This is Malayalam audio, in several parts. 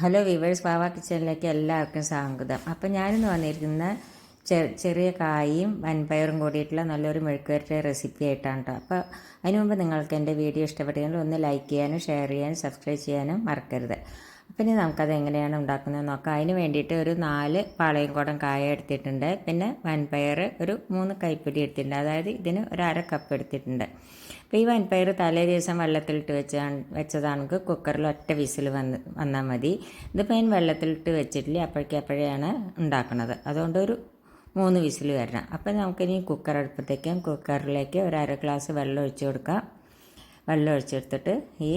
ഹലോ വിവേഴ്സ് പാവ കിച്ചണിലേക്ക് എല്ലാവർക്കും സ്വാഗതം. അപ്പം ഞാനിന്ന് വന്നിരിക്കുന്ന ചെറിയ കായും വൻപയറും കൂടിയിട്ടുള്ള നല്ലൊരു മെഴുക്കുവരട്ടിയ റെസിപ്പി ആയിട്ടാണ് കേട്ടോ അപ്പോൾ അതിനു മുമ്പ് നിങ്ങൾക്ക് എന്റെ വീഡിയോ ഇഷ്ടപ്പെട്ടെങ്കിൽ ഒന്ന് ലൈക്ക് ചെയ്യാനും ഷെയർ ചെയ്യാനും സബ്സ്ക്രൈബ് ചെയ്യാനും മറക്കരുത്. ഇനി നമുക്കത് എങ്ങനെയാണ് ഉണ്ടാക്കുന്നത് നോക്കാം. അതിന് വേണ്ടിയിട്ട് ഒരു നാല് പാളയംകുടം കായ എടുത്തിട്ടുണ്ട്. പിന്നെ വൻപയർ ഒരു മൂന്ന് കൈപ്പിടി എടുത്തിട്ടുണ്ട്. അതായത് ഇതിന് ഒരു അര കപ്പ് എടുത്തിട്ടുണ്ട്. അപ്പോൾ ഈ വൻപയർ തലേ ദിവസം വെള്ളത്തിലിട്ട് വെച്ചാണ് വെച്ചതാണെങ്കിൽ കുക്കറിൽ ഒറ്റ വിസിൽ വന്ന് വന്നാൽ മതി. ഇതിപ്പോൾ ഞാൻ വെള്ളത്തിലിട്ട് വെച്ചിട്ടില്ല അപ്പോഴേക്കും അപ്പോഴെയാണ് ഉണ്ടാക്കുന്നത്. അതുകൊണ്ട് ഒരു മൂന്ന് വിസിൽ വരണം. അപ്പോൾ നമുക്കിനി കുക്കർ അടുപ്പത്തേക്കും കുക്കറിലേക്ക് ഒരു അര ഗ്ലാസ് വെള്ളം ഒഴിച്ചു കൊടുക്കാം. വെള്ളം ഒഴിച്ചെടുത്തിട്ട് ഈ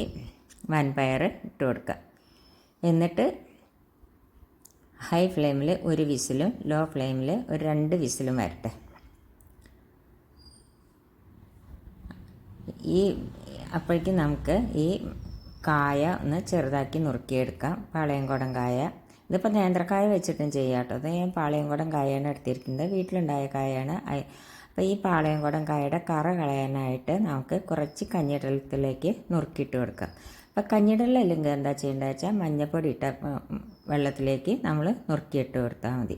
വൻപയർ ഇട്ട് കൊടുക്കുക. എന്നിട്ട് ഹൈ ഫ്ലെയിമിൽ ഒരു വിസിലും ലോ ഫ്ലെയിമിൽ ഒരു രണ്ട് വിസിലും വരട്ടെ. ഈ അപ്പോഴേക്കും നമുക്ക് ഈ കായ ഒന്ന് ചെറുതാക്കി നുറുക്കിയെടുക്കാം. പാളയംകുടം കായ. ഇതിപ്പോൾ നേന്ത്രക്കായ വെച്ചിട്ടും ചെയ്യാം കേട്ടോ. അത് ഞാൻ പാളയംകുടം കായാണ് എടുത്തിരിക്കുന്നത്. വീട്ടിലുണ്ടായ കായാണ്. അപ്പോൾ ഈ പാളയംകുടം കായയുടെ കറ കളയാനായിട്ട് നമുക്ക് കുറച്ച് കഞ്ഞിടലത്തിലേക്ക് നുറുക്കിയിട്ട് കൊടുക്കാം. അപ്പോൾ കഞ്ഞിടല അല്ലെങ്കിൽ എന്താ ചെയ്യേണ്ടത് വെച്ചാൽ മഞ്ഞപ്പൊടി ഇട്ട വെള്ളത്തിലേക്ക് നമ്മൾ നുറുക്കിയിട്ട് കൊടുത്താൽ മതി.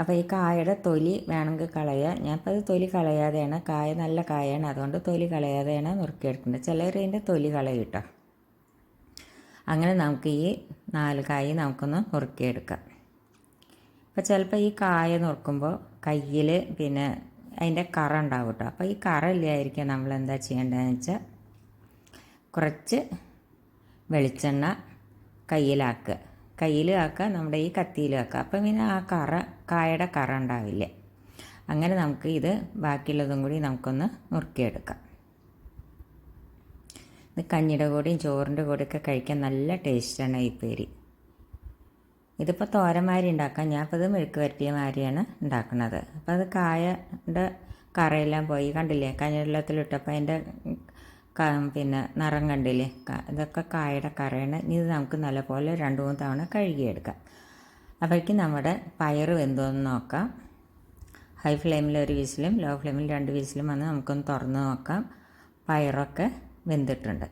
അപ്പോൾ ഈ കായയുടെ തൊലി വേണമെങ്കിൽ കളയുക. ഞാനിപ്പോൾ അത് തൊലി കളയാതെയാണ് കായ നല്ല കായാണ്. അതുകൊണ്ട് തൊലി കളയാതെയാണ് നുറുക്കിയെടുക്കുന്നത്. ചിലർ ഇതിന്റെ തൊലി കളയും കേട്ടോ. അങ്ങനെ നമുക്ക് ഈ നാല് കായ് നമുക്കൊന്ന് നുറുക്കിയെടുക്കാം. അപ്പോൾ ചിലപ്പോൾ ഈ കായ നുറുക്കുമ്പോൾ കയ്യിൽ പിന്നെ അതിന്റെ കറ ഉണ്ടാവും കേട്ടോ. അപ്പോൾ ഈ കറ ഇല്ലായിരിക്കും നമ്മൾ എന്താ ചെയ്യേണ്ടതെന്ന് വെച്ചാൽ കുറച്ച് വെളിച്ചെണ്ണ കയ്യിലാക്കുക കയ്യിൽ ആക്കുക നമ്മുടെ ഈ കത്തിയിലും ആക്കുക അപ്പം പിന്നെ ആ കറ കായയുടെ കറ ഉണ്ടാവില്ല. അങ്ങനെ നമുക്ക് ഇത് ബാക്കിയുള്ളതും കൂടി നമുക്കൊന്ന് നുറുക്കിയെടുക്കാം. ഇത് കഞ്ഞിയുടെ കൂടെയും ചോറിന്റെ കൂടെയൊക്കെ കഴിക്കാൻ നല്ല ടേസ്റ്റാണ് ഈ പേരി ഇതിപ്പോൾ തോരമാരി ഉണ്ടാക്കാം. ഞാനിപ്പോൾ ഇത് മെഴുക്ക് വരട്ടിയ മാരിയാണ് ഉണ്ടാക്കുന്നത്. അപ്പോൾ അത് കായയുടെ കറയെല്ലാം പോയി കണ്ടില്ലേ? കഞ്ഞിവെള്ളത്തിലിട്ടപ്പോൾ അതിന്റെ പിന്നെ നിറം കണ്ടില്ലേ? ഇതൊക്കെ കായയുടെ കറയാണ്. ഇത് നമുക്ക് നല്ലപോലെ രണ്ട് മൂന്ന് തവണ കഴുകിയെടുക്കാം. അപ്പോഴേക്ക് നമ്മുടെ പയറ് വെന്തോന്ന് നോക്കാം. ഹൈ ഫ്ലെയിമിൽ ഒരു വിസിലും ലോ ഫ്ലെയിമിൽ രണ്ട് വിസിലും വന്ന് നമുക്കൊന്ന് തുറന്ന് നോക്കാം. പയറൊക്കെ വെന്തിട്ടുണ്ട്.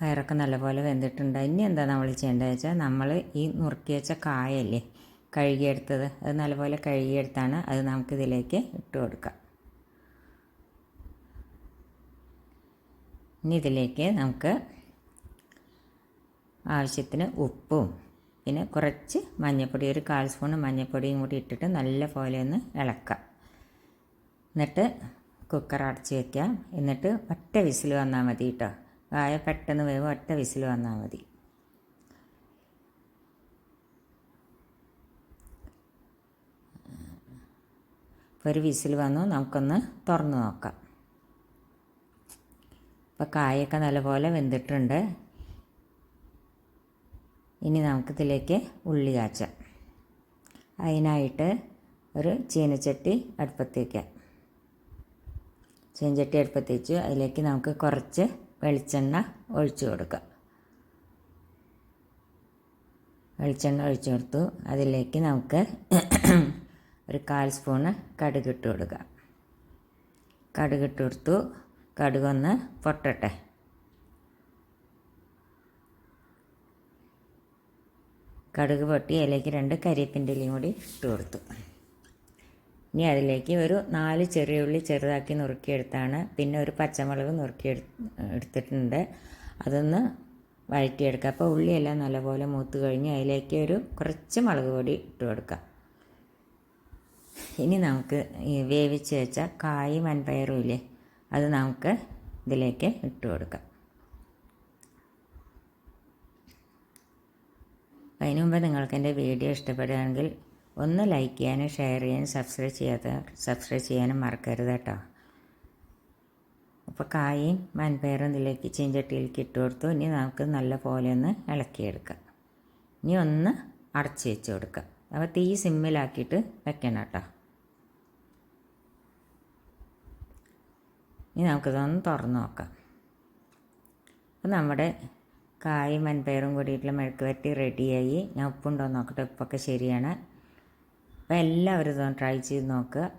പയറൊക്കെ നല്ലപോലെ വെന്തിട്ടുണ്ട്. ഇനി എന്താ നമ്മൾ ചെയ്യേണ്ടത് വെച്ചാൽ നമ്മൾ ഈ നുറുക്കി വെച്ച കായല്ലേ കഴുകിയെടുത്തത് അത് നല്ലപോലെ കഴുകിയെടുത്താണ് അത് നമുക്കിതിലേക്ക് ഇട്ട് കൊടുക്കാം ഇനി ഇതിലേക്ക് നമുക്ക് ആവശ്യത്തിന് ഉപ്പും പിന്നെ കുറച്ച് മഞ്ഞൾപ്പൊടി ഒരു കാൽ സ്പൂൺ മഞ്ഞൾപ്പൊടിയും കൂടി ഇട്ടിട്ട് നല്ല പോലെ ഒന്ന് ഇളക്കാം. എന്നിട്ട് കുക്കർ അടച്ച് വയ്ക്കാം എന്നിട്ട് ഒറ്റ വിസിൽ വന്നാൽ മതി കേട്ടോ കായ പെട്ടെന്ന് വേവ് ഒറ്റ വിസിൽ വന്നാൽ മതി. ഒരു വിസിൽ വന്നു. നമുക്കൊന്ന് തുറന്ന് നോക്കാം. ഇപ്പോൾ കായൊക്കെ നല്ലപോലെ വെന്തിട്ടുണ്ട്. ഇനി നമുക്കിതിലേക്ക് ഉള്ളി കാച്ചാം. അതിനായിട്ട് ഒരു ചീനച്ചട്ടി അടുപ്പത്ത് വയ്ക്കാം ചീനച്ചട്ടി അടുപ്പത്ത് വെച്ച് അതിലേക്ക് നമുക്ക് കുറച്ച് വെളിച്ചെണ്ണ ഒഴിച്ചു കൊടുക്കാം. വെളിച്ചെണ്ണ ഒഴിച്ചു കൊടുത്തു. അതിലേക്ക് നമുക്ക് ഒരു കാൽ സ്പൂണ് കടുകിട്ട് കൊടുക്കാം. കടുക് ഇട്ട് കൊടുത്തു. കടുകൊന്ന് പൊട്ടട്ടെ. കടുക് പൊട്ടി അതിലേക്ക് രണ്ട് കരിയപ്പിന്റെ ഇലയും കൂടി ഇട്ട് കൊടുത്തു. ഇനി അതിലേക്ക് ഒരു നാല് ചെറിയ ഉള്ളി ചെറുതാക്കി നുറുക്കിയെടുത്താണ്. പിന്നെ ഒരു പച്ചമുളക് നുറുക്കി എടുത്തിട്ടുണ്ട്. അതൊന്ന് വഴറ്റിയെടുക്കുക അപ്പോൾ ഉള്ളിയെല്ലാം നല്ലപോലെ മൂത്ത് കഴിഞ്ഞ് അതിലേക്ക് ഒരു കുറച്ച് മുളക് പൊടി ഇട്ട് കൊടുക്കാം. ഇനി നമുക്ക് വേവിച്ച് വെച്ച കായും വൻപയറും ഇല്ലേ? അത് നമുക്ക് ഇതിലേക്ക് ഇട്ട് കൊടുക്കാം. അതിനു മുമ്പ് നിങ്ങൾക്ക് എന്റെ വീഡിയോ ഇഷ്ടപ്പെടുകയാണെങ്കിൽ ഒന്ന് ലൈക്ക് ചെയ്യാനും ഷെയർ ചെയ്യാനും സബ്സ്ക്രൈബ് ചെയ്യാത്ത സബ്സ്ക്രൈബ് ചെയ്യാനും മറക്കരുത് കേട്ടോ. അപ്പോൾ കായും വൻപയറും ഇതിലേക്ക് ചീഞ്ചട്ടിയിലേക്ക് ഇട്ട് കൊടുത്തു. ഇനി നമുക്ക് നല്ല പോലെ ഒന്ന് ഇളക്കിയെടുക്കാം. ഇനി ഒന്ന് അടച്ച് വെച്ച് കൊടുക്കാം. അപ്പോൾ തീ സിമ്മിലാക്കിയിട്ട് വെക്കണം കേട്ടോ. ഇനി നമുക്കിതൊന്ന് തുറന്ന് നോക്കാം. അപ്പോൾ നമ്മുടെ കായും വൻപയറും കൂടിയിട്ടുള്ള മെഴുക്ക് വരട്ടി റെഡിയായി. ഞാൻ ഉപ്പുണ്ടോ നോക്കട്ടെ ഉപ്പൊക്കെ ശരിയാണ്. അപ്പോൾ എല്ലാവരും ഇതൊന്ന് ട്രൈ ചെയ്ത് നോക്കുക.